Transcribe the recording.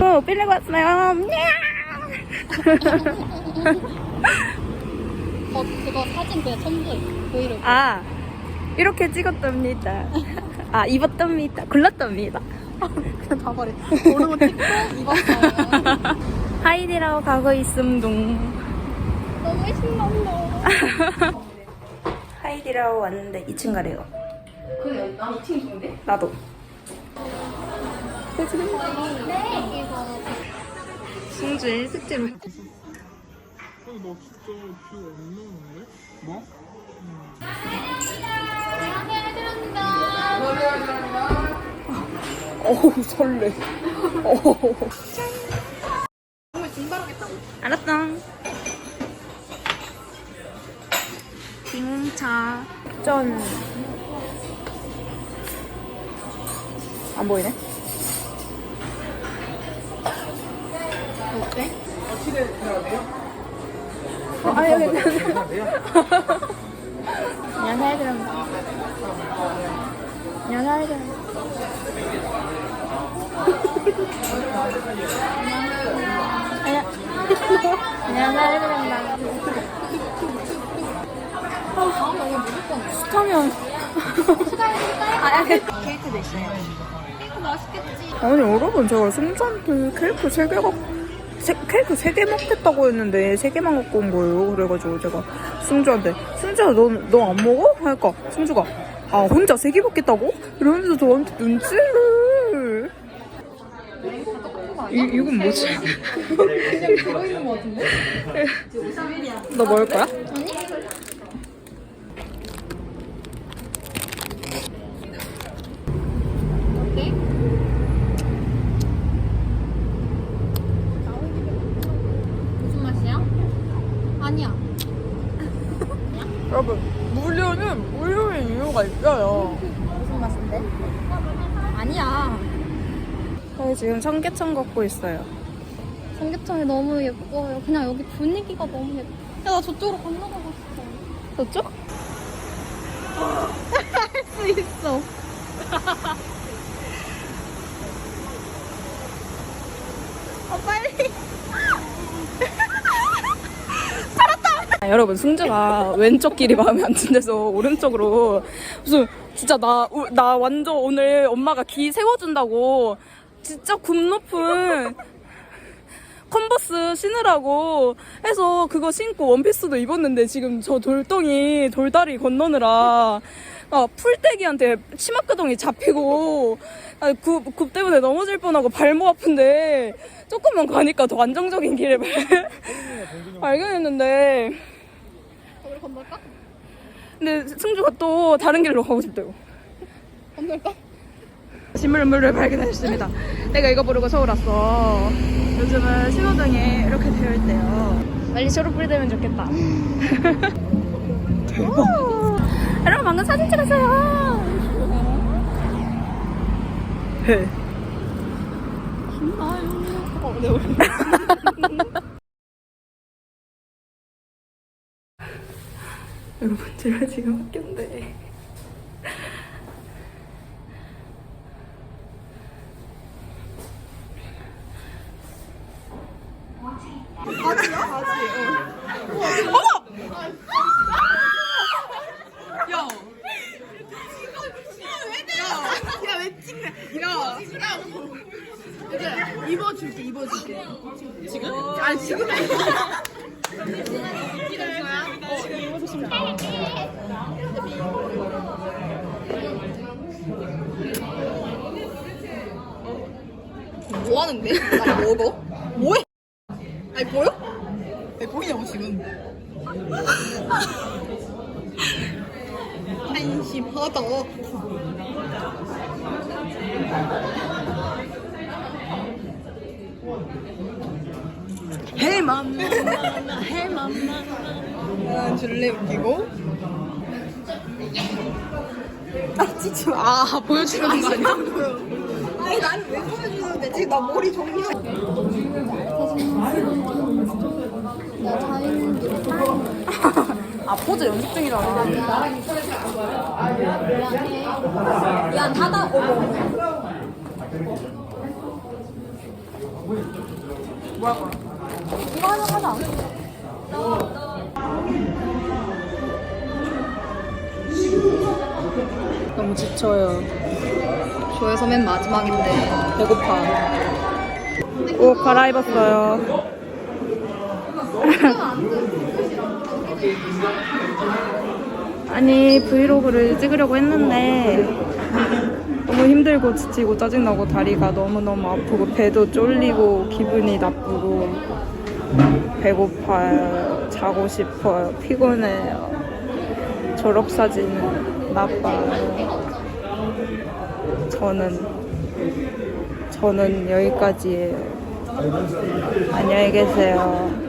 찍으려고 왔어요. 어, 그거 사진 그냥 첨부해. 브이로그. 아, 이렇게 찍었답니다. 아, 입었답니다. 골랐답니다. 그냥 다 버려. 모르고 찍고 입었어요. 하이디라고 가고 있음둥. 너무 신난다. 하이디라고 왔는데 2층 가래요. 그래, 난 2층 좋은데? 나도. 네, 진짜 기억 안 나는데? 뭐? 어우, 설레. 어우. 증발하겠다고. 알았어. 빙차. 전. 안 보이네? 어, 아, 여기, 여기. 안녕하세요, 그럼. 안녕하세요, 그럼. 안녕하세요, 그럼. 다음 영화 무조건 해. 스타면. 아, 아, 케이크도 있어요. 이거 맛있겠지. 아니 여러분 제가 승주한테 케이크 3개 갖고 세, 케이크 3개 먹겠다고 했는데 3개만 갖고 온 거예요 그래가지고 제가 승주한테 승주야 너안 먹어? 하니까 승주가 아 혼자 3개 먹겠다고? 이러면서 저한테 눈치를 이, 이건 뭐지? 그냥 그거 있는 거 같은데? 너 먹을 거야? 아니? 어때? 무슨 맛이야? 아니야. 여러분 무료는 무료인 이유가 있어요 무슨 맛인데? 아니야. 저희 지금 청계천 걷고 있어요 삼계탕이 너무 예뻐요. 그냥 여기 분위기가 너무 예뻐. 야, 나 저쪽으로 건너가고 싶어. 저쪽? 할 수 있어. 아, 빨리. 아, 여러분 승주가 왼쪽 길이 마음에 안 든대서 오른쪽으로. 무슨 진짜 나, 우- 나 완전 오늘 엄마가 기 세워준다고. 진짜 굽 높은 컨버스 신으라고 해서 그거 신고 원피스도 입었는데 지금 저 돌덩이 돌다리 건너느라. 아, 풀떼기한테 치마끄덩이 잡히고. 아, 굽, 굽 때문에 넘어질 뻔하고 발목 아픈데 조금만 가니까 더 안정적인 길을 발- 발견했는데. 우리 건널까? 근데 승주가 또 다른 길로 가고 싶대요. 건널까? 지물물을 발견했습니다. 내가 이거 모르고 서울 왔어. 요즘은 신호등에 이렇게 되어 있대요. 빨리 초록불이 되면 좋겠다. 오, 여러분 방금 사진 찍었어요. 어, 내 얼굴. 여러분 제가 지금 학교인데 입어줄게 입어줄게 지금? 아니 지금 뭐 하는데? 아니 먹어? 뭐해? 아니 보여? 왜 보이냐고 지금 한심하다 맘마 헬맘마 난 줄래 웃기고 아 마. 아 보여주는 거 아니야? 아니 나는 왜 보여주는데 지금 나 머리 정리 아 포즈 연습 중이라 미안해. 미안, 닫아. 어머. 뭐할 거야? 이거 하면 하자? 너무 지쳐요. 조에서 맨 마지막인데 배고파. 옷 갈아입었어요. 아니 브이로그를 찍으려고 했는데 힘들고 지치고 짜증나고 다리가 너무너무 아프고 배도 쫄리고 기분이 나쁘고 배고파요 자고 싶어요. 피곤해요. 졸업사진은 나빠요. 저는 저는 여기까지예요. 안녕히 계세요